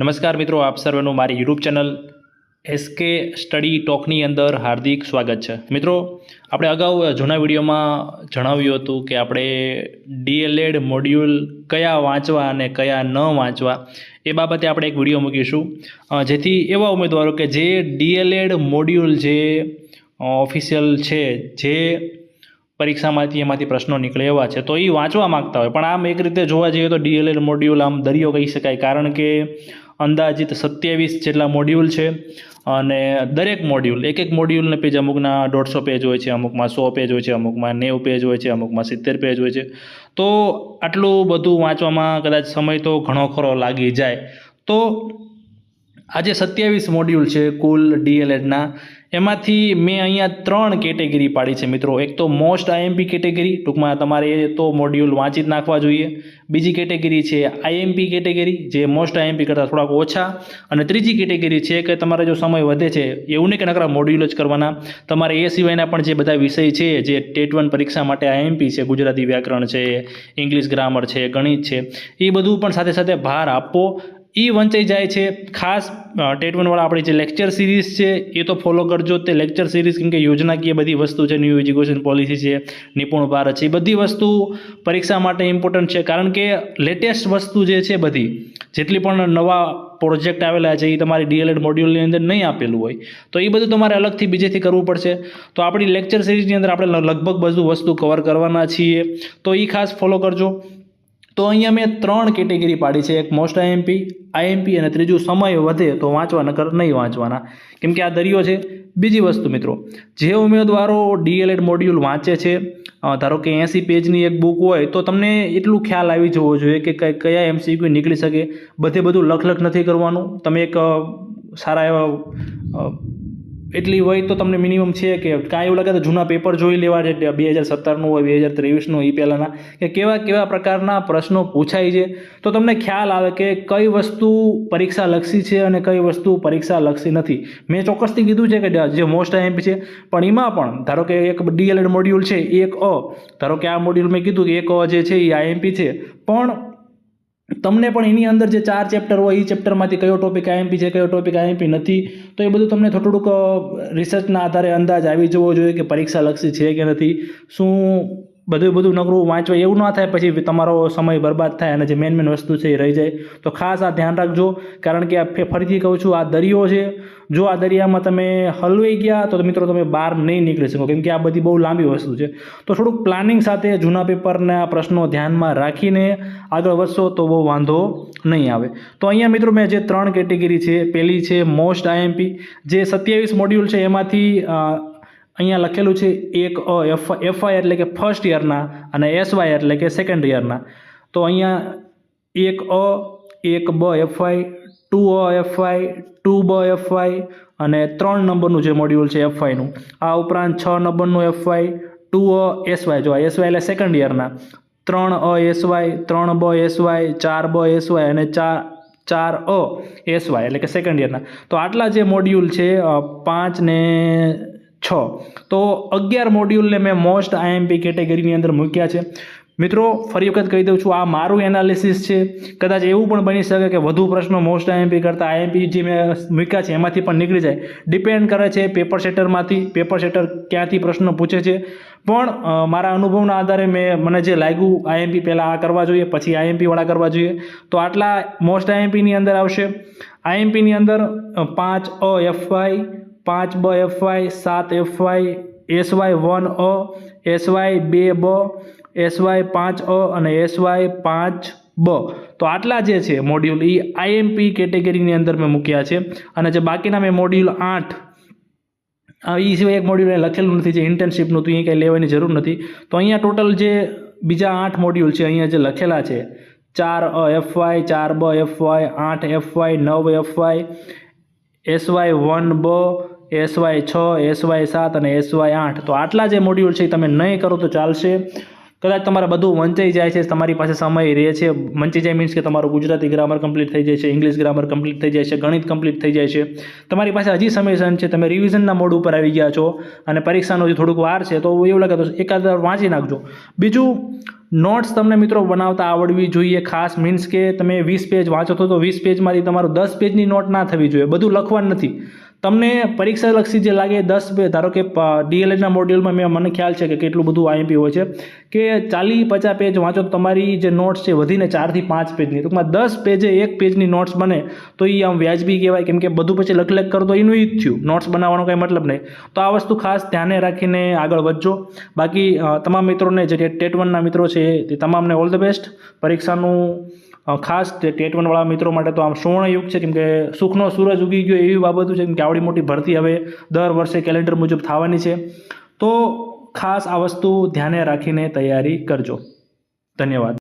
નમસ્કાર મિત્રો, આપ સર્વેનું મારી યુટ્યુબ ચેનલ એસકે સ્ટડી ટોકની અંદર હાર્દિક સ્વાગત છે. મિત્રો, આપણે અગાઉ જૂના વિડીયોમાં જણાવ્યું હતું કે આપણે ડીએલએડ મોડ્યુલ કયા વાંચવા અને કયા ન વાંચવા એ બાબતે આપણે એક વીડિયો મૂકીશું. જેથી એવા ઉમેદવારો કે જે ડીએલએડ મોડ્યુલ જે ઓફિશિયલ છે, જે પરીક્ષામાંથી એમાંથી પ્રશ્નો નીકળે એવા છે, તો એ વાંચવા માગતા હોય. પણ આમ એક રીતે જોવા જઈએ તો ડીએલએડ મોડ્યુલ આમ દરિયો કહી શકાય, કારણ કે અંદાજિત સત્યાવીસ જેટલા મોડ્યુલ છે અને દરેક મોડ્યુલ એક એક મોડ્યુલને પેજ અમુકના દોઢસો પેજ હોય છે, અમુકમાં સો પેજ હોય છે, અમુકમાં નેવું પેજ હોય છે, અમુકમાં સિત્તેર પેજ હોય છે. તો આટલું બધું વાંચવામાં કદાચ સમય તો ઘણો ખરો લાગી જાય. તો આજે સત્યાવીસ મોડ્યુલ છે કુલ ડીએલએડના એમાંથી મેં અહીંયા ત્રણ કેટેગરી પાડી છે મિત્રો. એક તો મોસ્ટ આઈએમપી કેટેગરી, ટૂંકમાં તમારે તો મોડ્યુલ વાંચી જ નાખવા જોઈએ. બીજી કેટેગરી છે આઈએમપી કેટેગરી, જે મોસ્ટ આઈએમપી કરતાં થોડાક ઓછા. અને ત્રીજી કેટેગરી છે કે તમારે જો સમય વધે છે, એવું નહીં કે નકરા મોડ્યુલ જ કરવાના. તમારે એ સિવાયના પણ જે બધા વિષય છે, જે ટેટ વન પરીક્ષા માટે આઈએમપી છે, ગુજરાતી વ્યાકરણ છે ઇંગ્લિશ ગ્રામર છે, ગણિત છે, એ બધું પણ સાથે સાથે ભાર આપવો એ વંચાઈ જાય છે. ખાસ ટેટમેન્ટવાળા આપણી જે લેક્ચર સિરીઝ છે, એ તો ફોલો કરજો. તે લેક્ચર સિરીઝ કેમ કે યોજનાકીય બધી વસ્તુ છે ન્યૂ એજ્યુકેશન પોલિસી છે, નિપુણ ભારત છે, એ બધી વસ્તુ પરીક્ષા માટે ઇમ્પોર્ટન્ટ છે. કારણ કે લેટેસ્ટ વસ્તુ જે છે બધી, જેટલી પણ નવા પ્રોજેક્ટ આવેલા છે, એ તમારી ડીએલએડ મોડ્યુલની અંદર નહીં આપેલું હોય. તો એ બધું તમારે અલગથી બીજેથી કરવું પડશે. તો આપણી લેક્ચર સિરીઝની અંદર આપણે લગભગ બધું વસ્તુ કવર કરવાના છીએ. તો એ ખાસ ફોલો કરજો. તો અહીંયા મેં ત્રણ કેટેગરી પાડી છે. એક મોસ્ટ આઈએમપી આઈએમપી અને ત્રીજું સમય વધે તો વાંચવા નકર નહીં વાંચવાના. કેમ કે આ દરિયો છે. બીજી વસ્તુ મિત્રો, જે ઉમેદવારો ડીએલએડ મોડ્યુલ વાંચે છે ધારો કે એંસી પેજની એક બુક હોય, તો તમને એટલું ખ્યાલ આવી જવો જોઈએ કે કયા એમસીક્યુ નીકળી શકે. બધે બધું લખ લખ નથી કરવાનું. તમે એક સારા એવા એટલી હોય તો તમને મિનિમમ છે કે કાંઈ એવું લાગે તો જૂના પેપર જોઈ લેવા છે બે હજાર સત્તરનું હોય, બે હજાર ત્રેવીસનું એ પહેલાંના. કે કેવા કેવા પ્રકારના પ્રશ્નો પૂછાય છે. તો તમને ખ્યાલ આવે કે કઈ વસ્તુ પરીક્ષા લક્ષી છે અને કઈ વસ્તુ પરીક્ષા લક્ષી નથી. મેં ચોક્કસથી કીધું છે કે જે મોસ્ટ એમ્પ છે, પણ એમાં પણ ધારો કે એક ડીએલએડ મોડ્યુલ છે, એક અ. ધારો કે આ મોડ્યુલ મેં કીધું કે એક અ જે છે એ આઈએમપી છે. પણ તમને પણ એની અંદર જે ચાર ચેપ્ટર હોય એ ચેપ્ટરમાંથી કયો ટોપિક આઈએમપી છે, કયો ટોપિક આઈએમપી નથી, તો એ બધું તમને થોડુંક રિસર્ચના આધારે અંદાજ આવી જવો જોઈએ કે પરીક્ષા લક્ષી છે કે નથી. શું બધું બધું નકરું વાંચવા એવું ન થાય, પછી તમારો સમય બરબાદ થાય અને જે મેન મેન વસ્તુ છે એ રહી જાય. તો ખાસ આ ધ્યાન રાખજો, કારણ કે આ ફરીથી કહું છું, આ દરિયો છે. જો આ દરિયામાં તમે હલવાઈ ગયા, તો મિત્રો તમે બહાર નહીં નીકળી શકો, કેમ કે આ બધી બહુ લાંબી વસ્તુ છે. તો થોડુંક પ્લાનિંગ સાથે જૂના પેપરના પ્રશ્નો ધ્યાનમાં રાખીને આગળ વધશો તો બહુ વાંધો નહીં આવે. તો અહીંયા મિત્રો મેં જે ત્રણ કેટેગરી છે પહેલી છે મોસ્ટ આઈએમપી જે સત્યાવીસ મોડ્યુલ છે, એમાંથી અહીંયા લખેલું છે એક અ, એફ, એફઆઈ એટલે કે ફર્સ્ટ યરના અને એસવાય એટલે કે સેકન્ડ યરના તો અહીંયા એક અ, એક બ, એફઆઈ, ટુ અ, એફઆઈ, ટુ બ, એફઆઈ અને ત્રણ નંબરનું જે મોડ્યુલ છે એફઆઈનું આ ઉપરાંત છ નંબરનું એફઆઈ, ટુ અ, એસવાય. જો એસવાય એટલે સેકન્ડ યરના ત્રણ અ, એસવાય, ત્રણ બ, એસવાય, ચાર બ, એસવાય અને ચાર ચાર અ, એસવાય એટલે કે સેકન્ડ યરના તો આટલા જે મોડ્યુલ છે પાંચ ને છ. તો અગિયાર મોડ્યુલને મેં મોસ્ટ આઈએમપી કેટેગરીની અંદર મૂક્યા છે. મિત્રો, ફરી વખત કહી દઉં છું, આ મારું એનાલિસિસ છે. કદાચ એવું પણ બની શકે કે વધુ પ્રશ્નો મોસ્ટ આઈએમપી કરતાં આઈએમપી જે મેં મૂક્યા છે, એમાંથી પણ નીકળી જાય. ડિપેન્ડ કરે છે પેપર સેટરમાંથી પેપર સેટર ક્યાંથી પ્રશ્નો પૂછે છે. પણ મારા અનુભવના આધારે મેં, મને જે લાગ્યું આઈએમપી પહેલાં આ કરવા જોઈએ, પછી આઈએમપીવાળા કરવા જોઈએ. તો આટલા મોસ્ટ આઈએમપીની અંદર આવશે. આઈએમપીની અંદર પાંચ, અ એફવાય પાંચ બ એફવાય સાત એફવાય એસવાય વન અ એસવાય બે બ એસવાય પાંચ અ અને એસવાય પાંચ બ. તો આટલા જે છે મોડ્યુલ એ આઈએમપી કેટેગરીની અંદર મેં મૂક્યા છે. અને જે બાકીના મેં મોડ્યુલ આઠ એ સિવાય એક મોડ્યુલ લખેલું નથી, જે ઇન્ટર્નશીપનું તો એ કંઈ લેવાની જરૂર નથી. તો અહીંયા ટોટલ જે બીજા આઠ મોડ્યુલ છે, અહીંયા જે લખેલા છે, ચાર અ એફવાય ચાર બ એફવાય આઠ એફવાય નવ એફવાય એસવાય વન બ એસવાય છ, એસવાય સાત અને એસવાય આઠ. તો આટલા જે મોડ્યુલ છે એ તમે નહીં કરો તો ચાલશે. કદાચ તમારે બધું વંચાઈ જાય છે, તમારી પાસે સમય રહે છે. વંચાઈ જાય મીન્સ કે તમારું ગુજરાતી ગ્રામર કમ્પ્લીટ થઈ જાય છે ઇંગ્લિશ ગ્રામર કમ્પ્લીટ થઈ જાય છે, ગણિત કમ્પ્લીટ થઈ જાય છે. તમારી પાસે હજી સમય છે તમે રિવિઝનના મોડ ઉપર આવી ગયા છો અને પરીક્ષાનો જે થોડુંક વાર છે, તો એવું લાગે તો એકાદ વાંચી નાખજો. બીજું નોટ્સ તમને મિત્રો બનાવતા આવડવી જોઈએ. ખાસ મીન્સ કે તમે વીસ પેજ વાંચો છો તો વીસ પેજમાંથી તમારું દસ પેજની નોટ ના થવી જોઈએ. બધું લખવાનું નથી. તમને પરીક્ષાલક્ષી જે લાગે દસ ધારો કે ડીએલએડના મોડ્યુલમાં મેં મને ખ્યાલ છે કે કેટલું બધું આઈએમપી હોય છે, કે ચાલી પચાસ પેજ વાંચો તો તમારી જે નોટ્સ છે વધીને ચારથી પાંચ પેજની ટૂંકમાં દસ પેજે એક પેજની નોટ્સ બને, તો એ આમ વ્યાજબી કહેવાય, કેમ કે બધું પછી લખ લખ કરો એનું જ થયું. નોટ્સ બનાવવાનો કંઈ મતલબ નહીં. તો આ વસ્તુ ખાસ ધ્યાને રાખીને આગળ વધજો. બાકી તમામ મિત્રોને જે ટેટ વનના મિત્રો છે તે તમામને ઓલ ધ બેસ્ટ. પરીક્ષાનું ખાસ તે ટેટ વનવાળા મિત્રો માટે તો આમ સુવર્ણયુગ છે, કેમ કે સુખનો સૂરજ ઉગી ગયો એવી બાબતો છે, કેમ કે આવડી મોટી ભરતી હવે દર વર્ષે કેલેન્ડર મુજબ થવાની છે. તો ખાસ આ વસ્તુ ધ્યાને રાખીને તૈયારી કરજો. ધન્યવાદ.